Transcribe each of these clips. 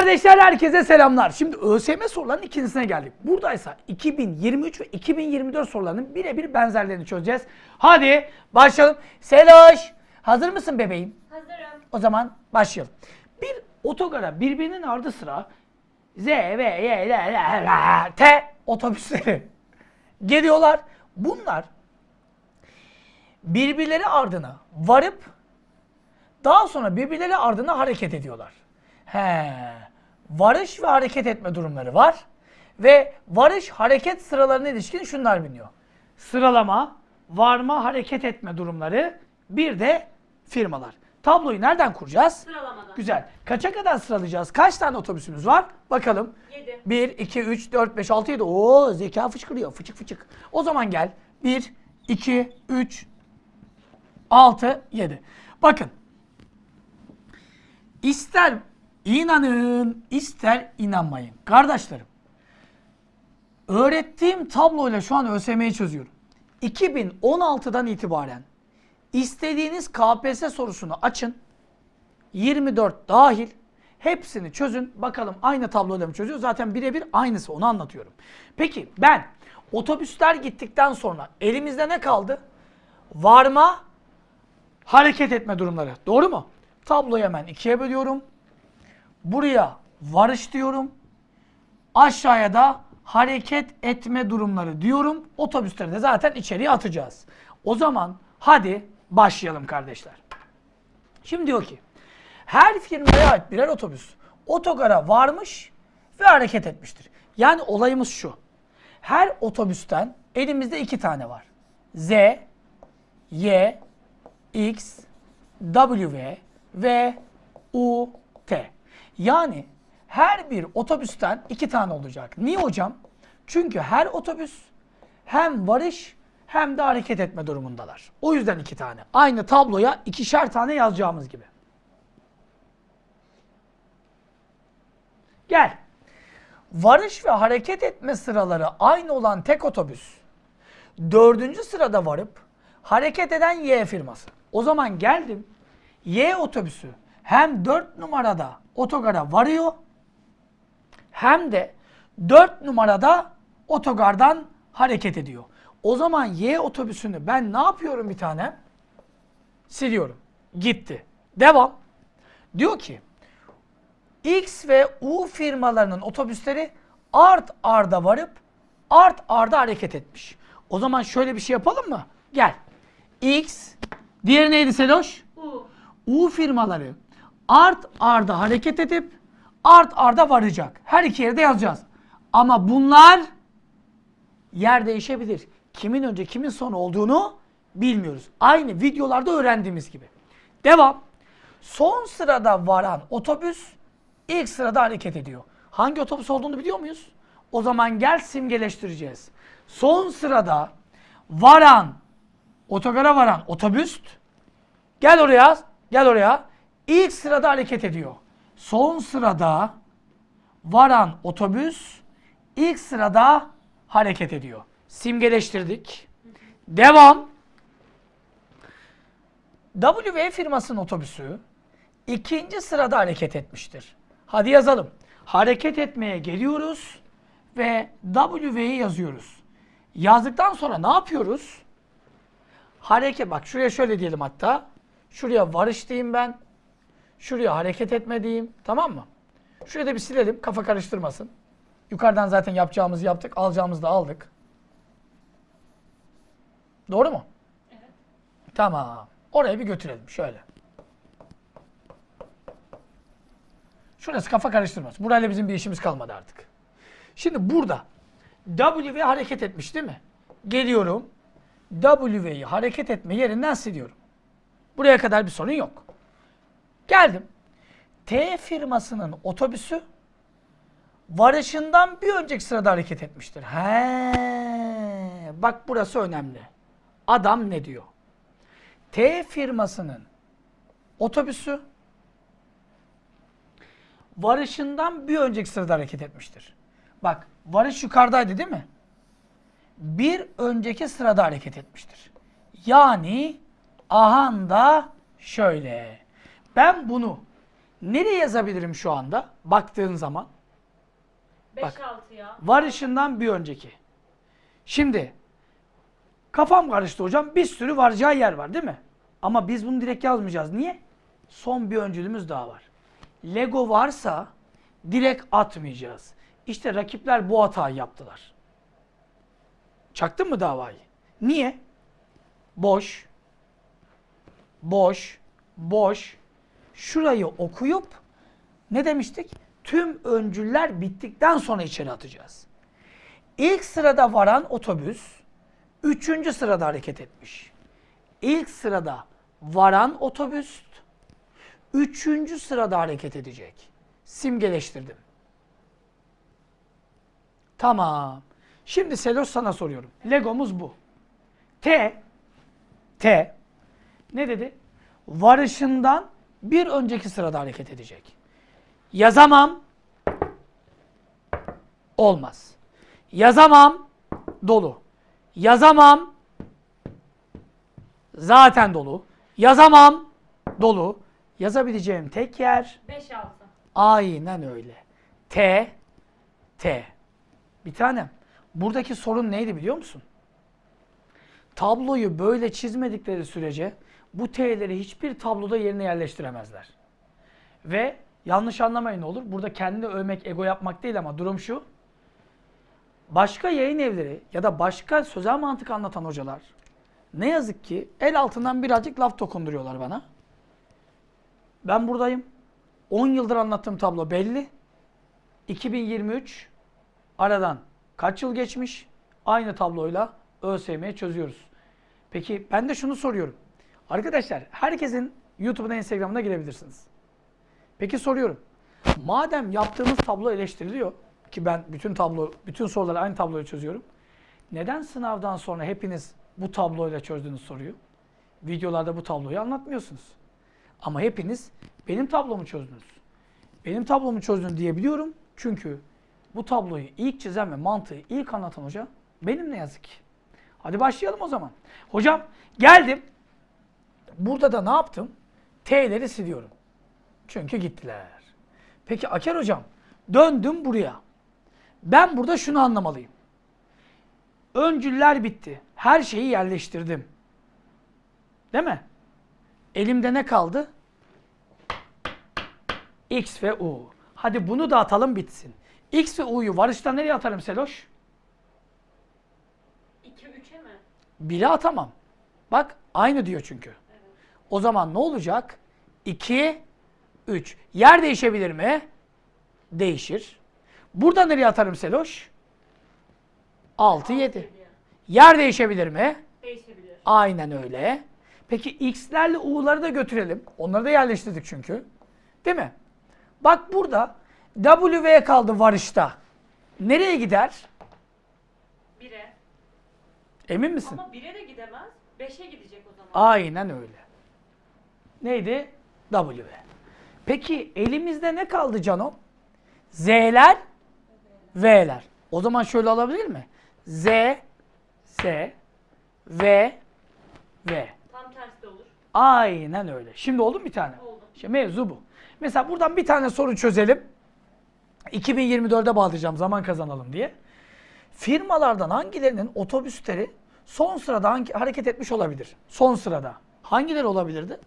kardeşler herkese selamlar. Şimdi ÖSYM sorularının ikincisine geldik. Buradaysa 2023 ve 2024 sorularının birebir benzerlerini çözeceğiz. Hadi başlayalım. Seloş hazır mısın bebeğim? Hazırım. O zaman başlayalım. Bir otogara birbirinin ardı sıra Z, V, Y, L, L, L, T otobüsleri geliyorlar. Bunlar birbirleri ardına varıp daha sonra birbirleri ardına hareket ediyorlar. He. Varış ve hareket etme durumları var. Ve varış hareket sıralarına ilişkin şunlar biniyor. Sıralama, varma, hareket etme durumları, bir de firmalar. Tabloyu nereden kuracağız? Sıralamadan. Güzel. Kaça kadar sıralayacağız? Kaç tane otobüsümüz var? Bakalım. Yedi. 1, 2, 3, 4, 5, 6, 7. Oo zeka fışkırıyor. Fıçık fıçık. O zaman gel. 1, 2, 3, 6, 7. Bakın. İster inanın, ister inanmayın. Kardeşlerim. Öğrettiğim tabloyla şu an ÖSYM'yi çözüyorum. 2016'dan itibaren istediğiniz KPSS sorusunu açın. 24 dahil hepsini çözün. Bakalım aynı tabloyla mı çözüyor? Zaten birebir aynısı onu anlatıyorum. Peki ben otobüsler gittikten sonra elimizde ne kaldı? Varma, hareket etme durumları. Doğru mu? Tabloyu hemen ikiye bölüyorum. Buraya varış diyorum. Aşağıya da hareket etme durumları diyorum. Otobüsleri de zaten içeriye atacağız. O zaman hadi başlayalım kardeşler. Şimdi diyor ki her firmaya ait birer otobüs otogara varmış ve hareket etmiştir. Yani olayımız şu. Her otobüsten elimizde iki tane var. Z, Y, X, W ve U, T. Yani her bir otobüsten iki tane olacak. Niye hocam? Çünkü her otobüs hem varış hem de hareket etme durumundalar. O yüzden iki tane. Aynı tabloya ikişer tane yazacağımız gibi. Gel. Varış ve hareket etme sıraları aynı olan tek otobüs. Dördüncü sırada varıp hareket eden Y firması. O zaman geldim. Y otobüsü hem 4 numarada otogara varıyor hem de 4 numarada otogardan hareket ediyor. O zaman Y otobüsünü ben ne yapıyorum bir tane? Siliyorum. Gitti. Devam. Diyor ki X ve U firmalarının otobüsleri art arda varıp art arda hareket etmiş. O zaman şöyle bir şey yapalım mı? Gel. X, diğeri neydi Seloş? U. U firmaları art arda hareket edip art arda varacak. Her iki yerde yazacağız. Ama bunlar yer değişebilir. Kimin önce kimin son olduğunu bilmiyoruz. Aynı videolarda öğrendiğimiz gibi. Devam. Son sırada varan otobüs ilk sırada hareket ediyor. Hangi otobüs olduğunu biliyor muyuz? O zaman gel simgeleştireceğiz. Son sırada varan, otogara varan otobüs Gel oraya. Gel oraya. İlk sırada hareket ediyor. Son sırada varan otobüs ilk sırada hareket ediyor. Simgeleştirdik. Devam. W firmasının otobüsü ikinci sırada hareket etmiştir. Hadi yazalım. Hareket etmeye geliyoruz ve W'yi yazıyoruz. Yazdıktan sonra ne yapıyoruz? Hareket bak şuraya şöyle diyelim hatta. Şuraya varış diyeyim ben. Şuraya hareket etme. Tamam mı? Şuraya da bir silelim kafa karıştırmasın. Yukarıdan zaten yapacağımızı yaptık. Alacağımızı da aldık. Doğru mu? Evet. Tamam. Oraya bir götürelim şöyle. Şurası kafa karıştırmaz. Burayla bizim bir işimiz kalmadı artık. Şimdi burada W hareket etmiş değil mi? Geliyorum. W'yi hareket etme yerinden siliyorum. Buraya kadar bir sorun yok. Geldim. T firmasının otobüsü varışından bir önceki sırada hareket etmiştir. He, bak burası önemli. Adam ne diyor? T firmasının otobüsü varışından bir önceki sırada hareket etmiştir. Bak varış yukarıdaydı değil mi? Bir önceki sırada hareket etmiştir. Yani ahanda şöyle. Ben bunu Nereye yazabilirim şu anda? Baktığın zaman. 5-6 ya. Varışından bir önceki. Şimdi kafam karıştı hocam. Bir sürü varacağı yer var değil mi? Ama biz bunu direkt yazmayacağız. Niye? Son bir öncülümüz daha var. Lego varsa direkt atmayacağız. İşte rakipler bu hatayı yaptılar. Çaktın mı davayı? Niye? Boş, boş, boş. Şurayı okuyup ne demiştik? Tüm öncüller bittikten sonra içeri atacağız. İlk sırada varan otobüs üçüncü sırada hareket etmiş. İlk sırada varan otobüs üçüncü sırada hareket edecek. Simgeleştirdim. Tamam. Şimdi Selos sana soruyorum. Legomuz bu. T T ne dedi? Varışından bir önceki sırada hareket edecek. Yazamam. Olmaz. Yazamam. Dolu. Yazamam. Zaten dolu. Yazamam. Dolu. Yazabileceğim tek yer 5-6. aynen öyle. T T. Bir tanem. Buradaki sorun neydi biliyor musun? Tabloyu böyle çizmedikleri sürece bu T'leri hiçbir tabloda yerine yerleştiremezler. Ve yanlış anlamayın ne olur. Burada kendini övmek, ego yapmak değil ama durum şu. Başka yayın evleri ya da başka sözel mantık anlatan hocalar ne yazık ki el altından birazcık laf dokunduruyorlar bana. Ben buradayım. 10 yıldır anlattığım tablo belli. 2023 aradan kaç yıl geçmiş? Aynı tabloyla ÖSYM'yi çözüyoruz. Peki ben de şunu soruyorum. Arkadaşlar herkesin YouTube'una Instagram'ına girebilirsiniz. Peki soruyorum. Madem yaptığımız tablo eleştiriliyor ki ben bütün tablo bütün soruları aynı tabloyu çözüyorum. Neden sınavdan sonra hepiniz bu tabloyla çözdüğünüz soruyu videolarda bu tabloyu anlatmıyorsunuz? Ama hepiniz benim tablomu çözdünüz. Benim tablomu çözdün diyebiliyorum. Çünkü bu tabloyu ilk çizen ve mantığı ilk anlatan hoca benim ne yazık ki. Hadi başlayalım o zaman. Hocam geldim. Burada da ne yaptım? T'leri siliyorum. Çünkü gittiler. Peki Aker hocam döndüm buraya. Ben burada şunu anlamalıyım. Öncüller bitti. Her şeyi yerleştirdim. Değil mi? Elimde ne kaldı? X ve U. Hadi bunu da atalım bitsin. X ve U'yu varışta nereye atarım Seloş? 2-3'e mi? Bire atamam. Bak aynı diyor çünkü. O zaman ne olacak? 2, 3. Yer değişebilir mi? Değişir. Burada nereye atarım Seloş? 6, 7. Yer değişebilir mi? Değişebilir. Aynen öyle. Peki x'lerle u'ları da götürelim. Onları da yerleştirdik çünkü. Değil mi? Bak burada w kaldı varışta. Nereye gider? 1'e. Emin misin? Ama 1'e de gidemez. 5'e gidecek o zaman. Aynen öyle. Neydi? W. Peki elimizde ne kaldı Cano? Z'ler, V'ler. O zaman şöyle alabilir mi? Z, Z, V, V. Tam tersi de olur. Aynen öyle. Şimdi oldu mu bir tane? Oldu. İşte mevzu bu. Mesela buradan bir tane soru çözelim. 2024'e bağlayacağım zaman kazanalım diye. Firmalardan hangilerinin otobüsleri son sırada hangi, hareket etmiş olabilir? Son sırada. Hangileri olabilirdi?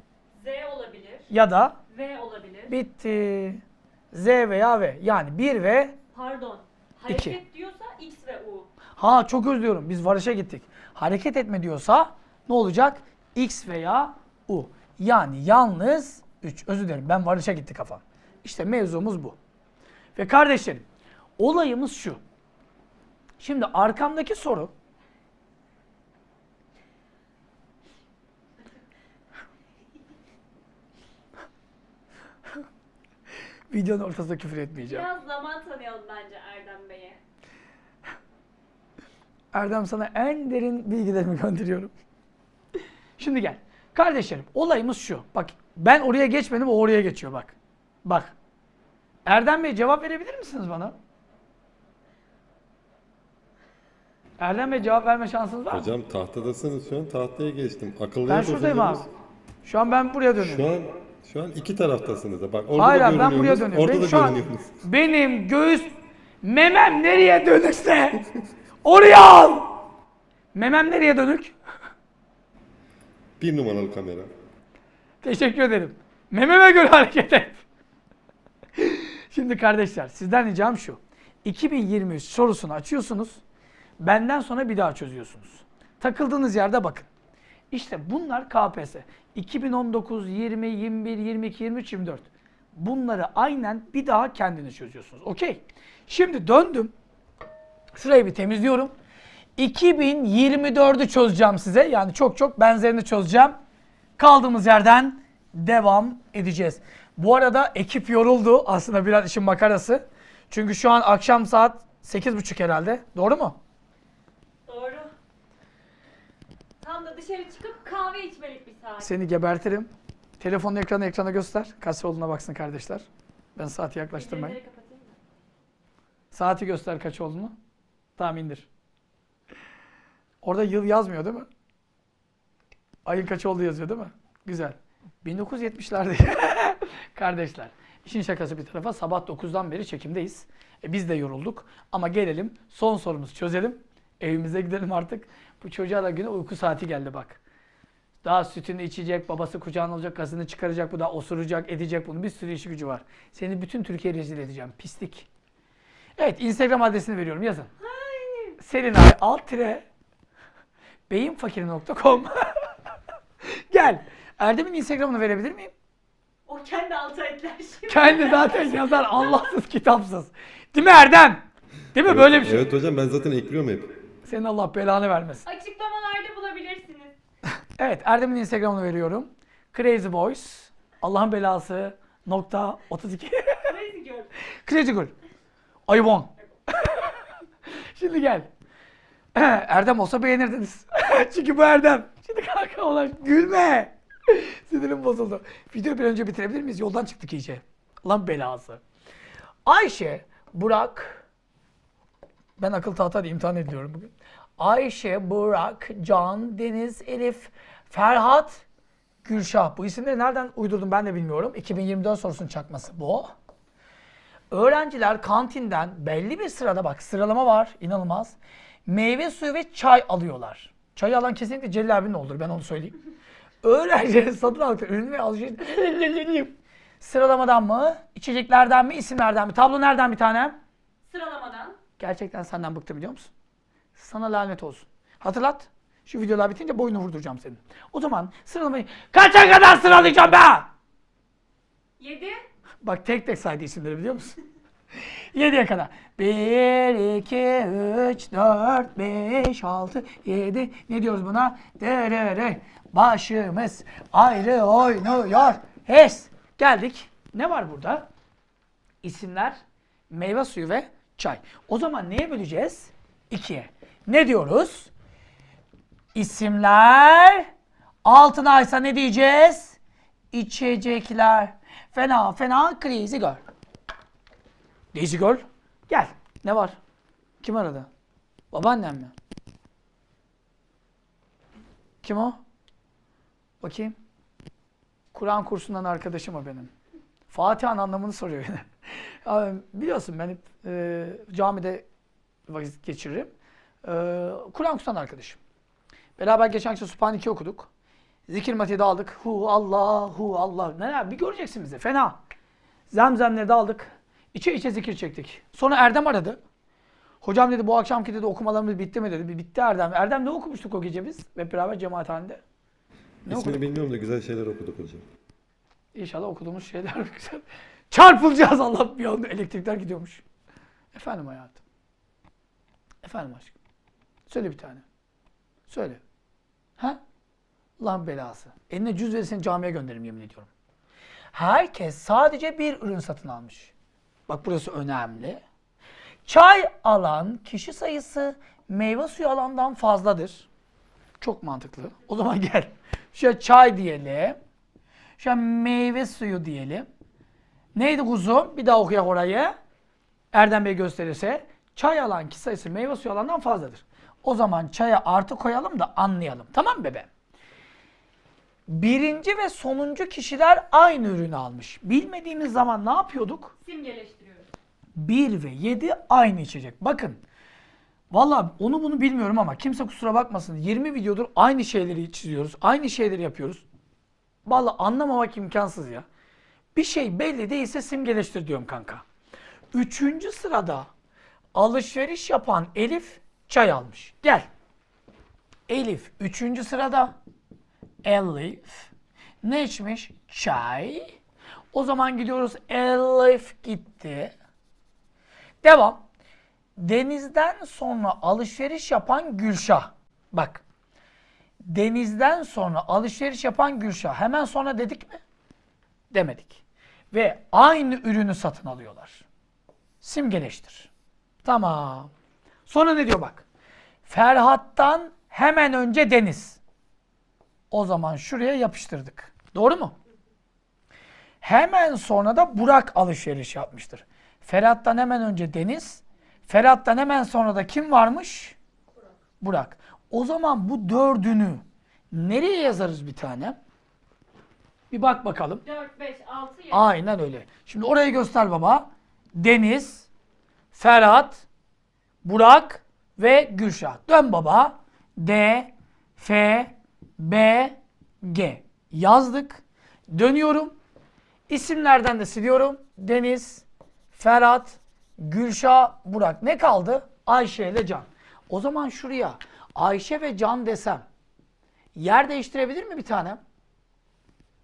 Ya da V olabilir. bitti. Z veya V. Yani 1 ve Pardon. Hareket diyorsa X ve U. ha çok özlüyorum. Biz varışa gittik. Hareket etme diyorsa ne olacak? X veya U. Yani yalnız 3. Özür dilerim ben varışa gitti kafam. İşte mevzumuz bu. Ve kardeşlerim olayımız şu. Şimdi arkamdaki soru Videonun ortasında küfür etmeyeceğim. Biraz zaman tanıyalım bence Erdem Bey'e. Erdem sana en derin bilgilerimi gönderiyorum. Şimdi gel. Kardeşlerim olayımız şu. Bak ben oraya geçmedim o oraya geçiyor bak. Bak. Erdem Bey cevap verebilir misiniz bana? Erdem Bey cevap verme şansınız var mı? Hocam tahtadasınız şu an tahtaya geçtim. Akıllıya Ben şuradayım abi. Şu an ben buraya dönüyorum. Şu an Şu an iki taraftasınız da. Bak orada Hayır da abi ben buraya görünüyorsunuz, dönüyorum. Orada Benim da şu an görünüyorsunuz. benim göğüs memem nereye dönükse oraya al. Memem nereye dönük? Bir numaralı kamera. Teşekkür ederim. Mememe göre hareket et. Şimdi kardeşler sizden ricam şu. 2023 sorusunu açıyorsunuz. Benden sonra bir daha çözüyorsunuz. Takıldığınız yerde bakın. İşte bunlar KPSS. 2019, 20, 21, 22, 23, 24. Bunları aynen bir daha kendiniz çözüyorsunuz. Okey. Şimdi döndüm. Şurayı bir temizliyorum. 2024'ü çözeceğim size. Yani çok çok benzerini çözeceğim. Kaldığımız yerden devam edeceğiz. Bu arada ekip yoruldu. Aslında biraz işin makarası. Çünkü şu an akşam saat 8.30 herhalde. Doğru mu? Doğru. Tam da dışarı çıkıp kahve içmelik bir saat. Seni gebertirim. Telefonun ekranı ekrana göster. Kaç olduğuna baksın kardeşler. Ben saati yaklaştırmayın. Bildirimleri kapatayım mı? Saati göster kaç olduğunu. Tamam indir. Orada yıl yazmıyor değil mi? Ayın kaç olduğu yazıyor değil mi? Güzel. 1970'lerde. Kardeşler. işin şakası bir tarafa sabah 9'dan beri çekimdeyiz. E, biz de yorulduk. Ama gelelim son sorumuzu çözelim. Evimize gidelim artık. Bu çocuğa da güne uyku saati geldi bak. Daha sütünü içecek, babası kucağına alacak, gazını çıkaracak, bu da osuracak, edecek bunun bir sürü işi gücü var. Seni bütün Türkiye rezil edeceğim. Pislik. Evet, Instagram adresini veriyorum. Yazın. Selinay alt tire beyinfakiri.com Gel. Erdem'in Instagram'ını verebilir miyim? O kendi alta ekler şimdi. Kendi zaten yazar Allahsız kitapsız. Değil mi Erdem? Değil mi böyle bir şey? Evet hocam ben zaten ekliyorum hep. Senin Allah belanı vermesin. Açıklamalarda bulabilirsiniz. Evet Erdem'in Instagram'ını veriyorum. Crazy Boys. Allah'ın belası nokta 32. Neyse gör. Crazy Girl. Şimdi gel. Erdem olsa beğenirdiniz. Çünkü bu Erdem. Şimdi kanka olan gülme. Sinirim bozuldu. Videoyu bir önce bitirebilir miyiz? Yoldan çıktık iyice. Lan belası. Ayşe, Burak, ben akıl tahta imtihan ediliyorum bugün. Ayşe, Burak, Can, Deniz, Elif, Ferhat, Gülşah. Bu isimleri nereden uydurdum ben de bilmiyorum. 2024 sorusunun çakması bu. Öğrenciler kantinden belli bir sırada bak sıralama var inanılmaz. Meyve suyu ve çay alıyorlar. Çay alan kesinlikle Celil abinin olur ben onu söyleyeyim. Öğrencilerin satın aldıkları ürün ve alışveriş sıralamadan mı, içeceklerden mi, isimlerden mi? Tablo nereden bir tanem? Sıralamadan. Gerçekten senden bıktım biliyor musun? Sana lanet olsun. Hatırlat. Şu videolar bitince boynu vurduracağım senin. O zaman sıralamayı kaça kadar sıralayacağım be? 7. Bak tek tek saydı isimleri biliyor musun? 7'ye kadar. 1, 2, 3, 4, 5, 6, 7. Ne diyoruz buna? Derere. Başımız ayrı oynuyor. Hes. Geldik. Ne var burada? İsimler, meyve suyu ve çay. O zaman neye böleceğiz? İkiye. Ne diyoruz? İsimler altına ise ne diyeceğiz? İçecekler. Fena fena crazy girl. Daisy girl. Gel. Ne var? Kim aradı? Babaannem mi? Kim o? Bakayım. Kur'an kursundan arkadaşım o benim. Fatiha'nın anlamını soruyor yine. Biliyorsun ben hep e, camide vakit geçiririm. E, Kur'an kursundan arkadaşım. Beraber geçen akşam Sübhaneke okuduk. Zikir matiği de aldık. Hu Allah, hu Allah. Ne bir göreceksin bizi. Fena. Zemzemleri de aldık. İçe içe zikir çektik. Sonra Erdem aradı. Hocam dedi bu akşamki dedi okumalarımız bitti mi dedi. Bitti Erdem. Erdem ne okumuştuk o gece biz? Hep beraber cemaathanede. Ne İsmini okuduk? bilmiyorum da güzel şeyler okuduk hocam. İnşallah okuduğumuz şeyler güzel. Çarpılacağız Allah bir anda elektrikler gidiyormuş. Efendim hayatım. Efendim aşkım. Söyle bir tane. Söyle. Ha? Lan belası. Eline cüz verirsen camiye gönderirim yemin ediyorum. Herkes sadece bir ürün satın almış. Bak burası önemli. Çay alan kişi sayısı meyve suyu alandan fazladır. Çok mantıklı. O zaman gel. Şöyle çay diyelim. Şöyle meyve suyu diyelim. Neydi kuzum? Bir daha okuyak orayı. Erdem Bey gösterirse. Çay alan kişi sayısı meyve suyu alandan fazladır. O zaman çaya artı koyalım da anlayalım. Tamam mı bebeğim? birinci ve sonuncu kişiler aynı ürünü almış. Bilmediğimiz zaman ne yapıyorduk? Simgeleştiriyoruz. 1 ve 7 aynı içecek. Bakın. Valla onu bunu bilmiyorum ama kimse kusura bakmasın. 20 videodur aynı şeyleri çiziyoruz. Aynı şeyleri yapıyoruz. Valla anlamamak imkansız ya. Bir şey belli değilse simgeleştir diyorum kanka. Üçüncü sırada alışveriş yapan Elif çay almış. Gel. Elif üçüncü sırada. Elif ne içmiş? Çay. O zaman gidiyoruz. Elif gitti. Devam. Denizden sonra alışveriş yapan Gülşah. Bak. Denizden sonra alışveriş yapan Gülşah. Hemen sonra dedik mi? Demedik. Ve aynı ürünü satın alıyorlar. Simgeleştir. Tamam. Sonra ne diyor bak. Ferhat'tan hemen önce Deniz. O zaman şuraya yapıştırdık. Doğru mu? Hemen sonra da Burak alışveriş yapmıştır. Ferhat'tan hemen önce Deniz, Ferhat'tan hemen sonra da kim varmış? Burak. O zaman bu dördünü nereye yazarız bir tane? Bir bak bakalım. 4, 5, 6, 7. Aynen öyle. Şimdi orayı göster baba. Deniz, Ferhat, Burak ve Gülşah. Dön baba. D, F, B, G. Yazdık. Dönüyorum. İsimlerden de siliyorum. Deniz, Ferhat, Gülşah, Burak. Ne kaldı? Ayşe ile Can. O zaman şuraya Ayşe ve Can desem yer değiştirebilir mi bir tanem?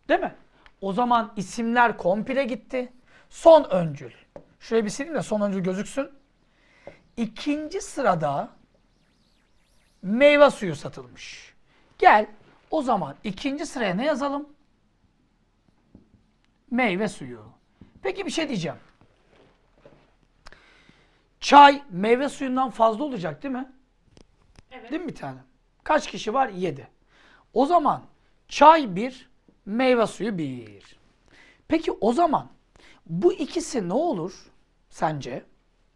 Değil mi? O zaman isimler komple gitti. Son öncül. Şuraya bir sileyim de son öncül gözüksün. İkinci sırada meyve suyu satılmış. Gel o zaman ikinci sıraya ne yazalım? Meyve suyu. Peki bir şey diyeceğim. Çay meyve suyundan fazla olacak değil mi? Evet. Değil mi bir tane? Kaç kişi var? 7. O zaman çay 1, meyve suyu 1. Peki o zaman bu ikisi ne olur sence?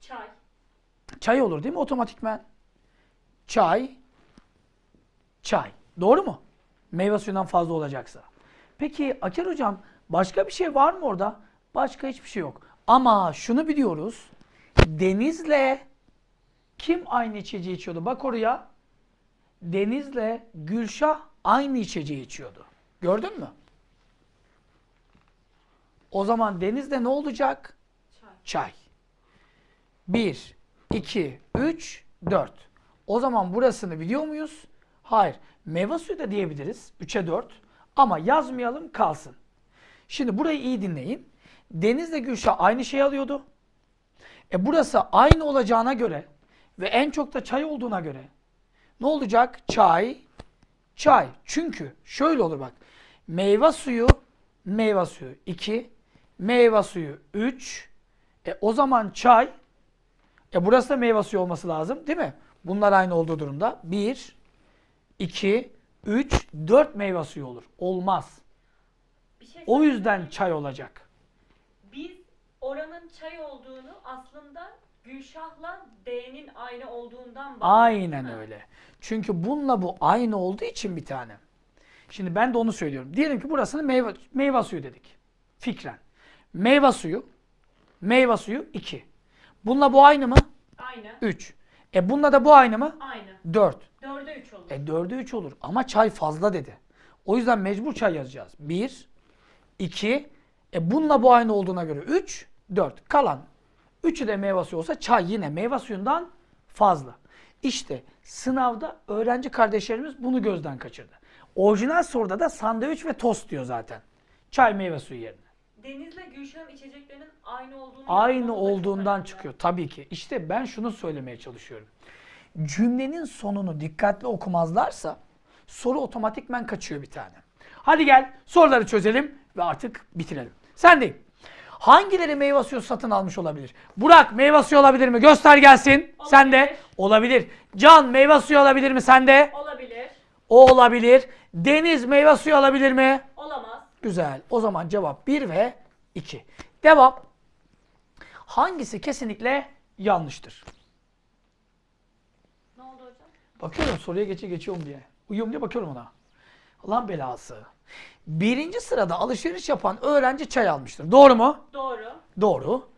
Çay. Çay olur değil mi otomatikmen? Çay, çay. Doğru mu? Meyve suyundan fazla olacaksa. Peki Aker hocam başka bir şey var mı orada? Başka hiçbir şey yok. Ama şunu biliyoruz. Deniz'le kim aynı içeceği içiyordu? Bak oraya. Deniz'le Gülşah aynı içeceği içiyordu. Gördün mü? O zaman Deniz'le ne olacak? Çay. Çay. 1, 2, 3, 4. O zaman burasını biliyor muyuz? Hayır. Meyve suyu da diyebiliriz. 3'e 4. Ama yazmayalım kalsın. Şimdi burayı iyi dinleyin. Denizle Gülşah aynı şeyi alıyordu. E burası aynı olacağına göre ve en çok da çay olduğuna göre ne olacak? Çay, çay. Çünkü şöyle olur bak. Meyve suyu, meyve suyu 2, meyve suyu 3. E o zaman çay, e burası da meyve suyu olması lazım değil mi? Bunlar aynı olduğu durumda. 1, 2, 3, 4 meyve suyu olur. Olmaz. Bir şey O yüzden çay olacak. Biz oranın çay olduğunu aslında Gülşah'la D'nin aynı olduğundan bahsediyoruz. Aynen Ha. öyle. Çünkü bununla bu aynı olduğu için bir tane. Şimdi ben de onu söylüyorum. Diyelim ki burasını meyve, meyve suyu dedik. Fikren. Meyve suyu, meyve suyu 2. Bununla bu aynı mı? Aynı. 3. E bununla da bu aynı mı? Aynı. 4. 4'e 3 olur. E 4'e 3 olur. Ama çay fazla dedi. O yüzden mecbur çay yazacağız. 1, 2, e bununla bu aynı olduğuna göre 3, 4. Kalan 3'ü de meyve suyu olsa çay yine meyve suyundan fazla. İşte sınavda öğrenci kardeşlerimiz bunu gözden kaçırdı. Orijinal soruda da sandviç ve tost diyor zaten. Çay meyve suyu yerine. Deniz'le Gülşah'ın içeceklerinin aynı olduğunu Aynı olduğundan çıkıyor tabii ki. İşte ben şunu söylemeye çalışıyorum. Cümlenin sonunu dikkatli okumazlarsa soru otomatikmen kaçıyor bir tane. Hadi gel soruları çözelim ve artık bitirelim. Sendeyim. Hangileri meyve suyu satın almış olabilir? Burak meyve suyu olabilir mi? Göster gelsin. Olabilir. Olabilir. Can meyve suyu olabilir mi? Sende. Olabilir. O olabilir. Deniz meyve suyu alabilir mi? Güzel. O zaman cevap 1 ve 2. Devam. Hangisi kesinlikle yanlıştır? Ne oldu hocam? Bakıyorum soruya geçe geçiyorum diye. Uyuyorum diye bakıyorum ona. Allah'ın belası. Birinci sırada alışveriş yapan öğrenci çay almıştır. Doğru mu? Doğru. Doğru.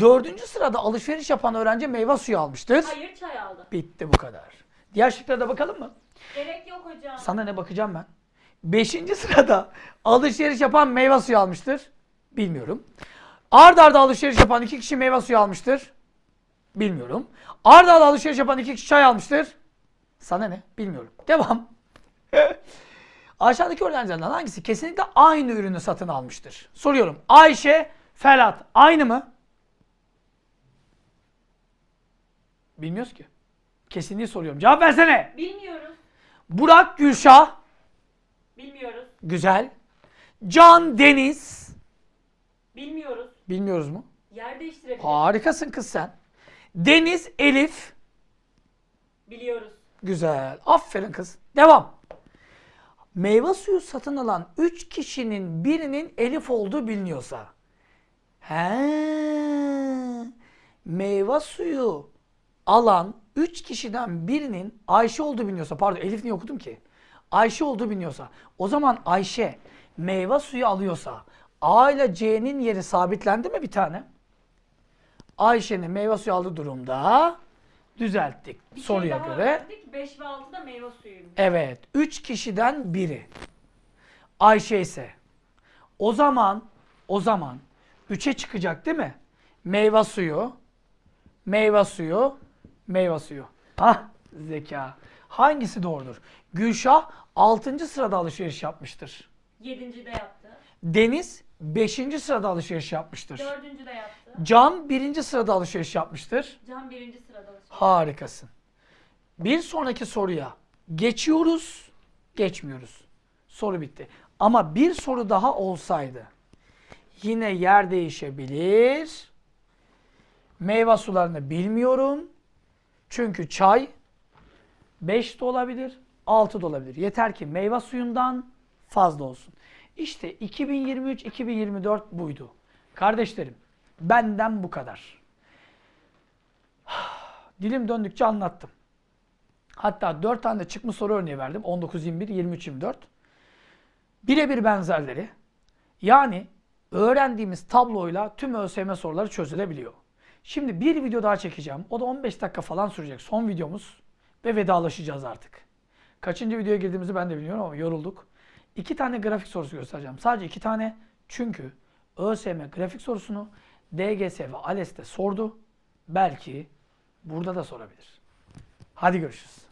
Dördüncü sırada alışveriş yapan öğrenci meyve suyu almıştır. Hayır çay aldı. Bitti bu kadar. Diğer şıklara da bakalım mı? Gerek yok hocam. Sana ne bakacağım ben? Beşinci sırada alışveriş yapan meyve suyu almıştır. Bilmiyorum. Ard arda alışveriş yapan iki kişi meyve suyu almıştır. Bilmiyorum. Ard arda alışveriş yapan iki kişi çay almıştır. Sana ne? Bilmiyorum. Devam. Aşağıdaki öğrencilerden hangisi kesinlikle aynı ürünü satın almıştır? Soruyorum. Ayşe, Ferhat aynı mı? Bilmiyoruz ki. Kesinliği soruyorum. Cevap versene. Bilmiyoruz. Burak, Gülşah. Bilmiyoruz. Güzel. Can, Deniz. Bilmiyoruz. Bilmiyoruz mu? Yer değiştirebiliriz. Harikasın kız sen. Deniz, Elif. Biliyoruz. Güzel. Aferin kız. Devam. Meyve suyu satın alan 3 kişinin birinin Elif olduğu biliniyorsa. He. Meyve suyu alan 3 kişiden birinin Ayşe olduğu biliniyorsa. Pardon Elif niye okudum ki? Ayşe olduğu biliniyorsa. O zaman Ayşe meyve suyu alıyorsa A ile C'nin yeri sabitlendi mi bir tane? Ayşe'nin meyve suyu aldığı durumda düzelttik Bir şey soruya daha göre. öğrendik. 5 ve 6 da meyve suyuymuş. Evet. Üç kişiden biri. Ayşe ise. O zaman, o zaman üçe çıkacak değil mi? Meyve suyu, meyve suyu, meyve suyu. Hah zeka. Hangisi doğrudur? Gülşah 6. sırada alışveriş yapmıştır. 7. de yaptı. Deniz 5. sırada alışveriş yapmıştır. 4. de yaptı. Can 1. sırada alışveriş yapmıştır. Can 1. sırada alışveriş. Harikasın. Bir sonraki soruya geçiyoruz, geçmiyoruz. Soru bitti. Ama bir soru daha olsaydı yine yer değişebilir. Meyve sularını bilmiyorum. Çünkü çay 5 de olabilir, 6 da olabilir. Yeter ki meyve suyundan fazla olsun. İşte 2023-2024 buydu. Kardeşlerim, benden bu kadar. Dilim döndükçe anlattım. Hatta 4 tane de çıkmış soru örneği verdim. 19, 21, 23, 24. Birebir benzerleri. Yani öğrendiğimiz tabloyla tüm ÖSYM soruları çözülebiliyor. Şimdi bir video daha çekeceğim. O da 15 dakika falan sürecek. Son videomuz. Ve vedalaşacağız artık. Kaçıncı videoya girdiğimizi ben de bilmiyorum ama yorulduk. İki tane grafik sorusu göstereceğim. Sadece iki tane. Çünkü ÖSYM grafik sorusunu DGS ve ALES'te sordu. Belki burada da sorabilir. Hadi görüşürüz.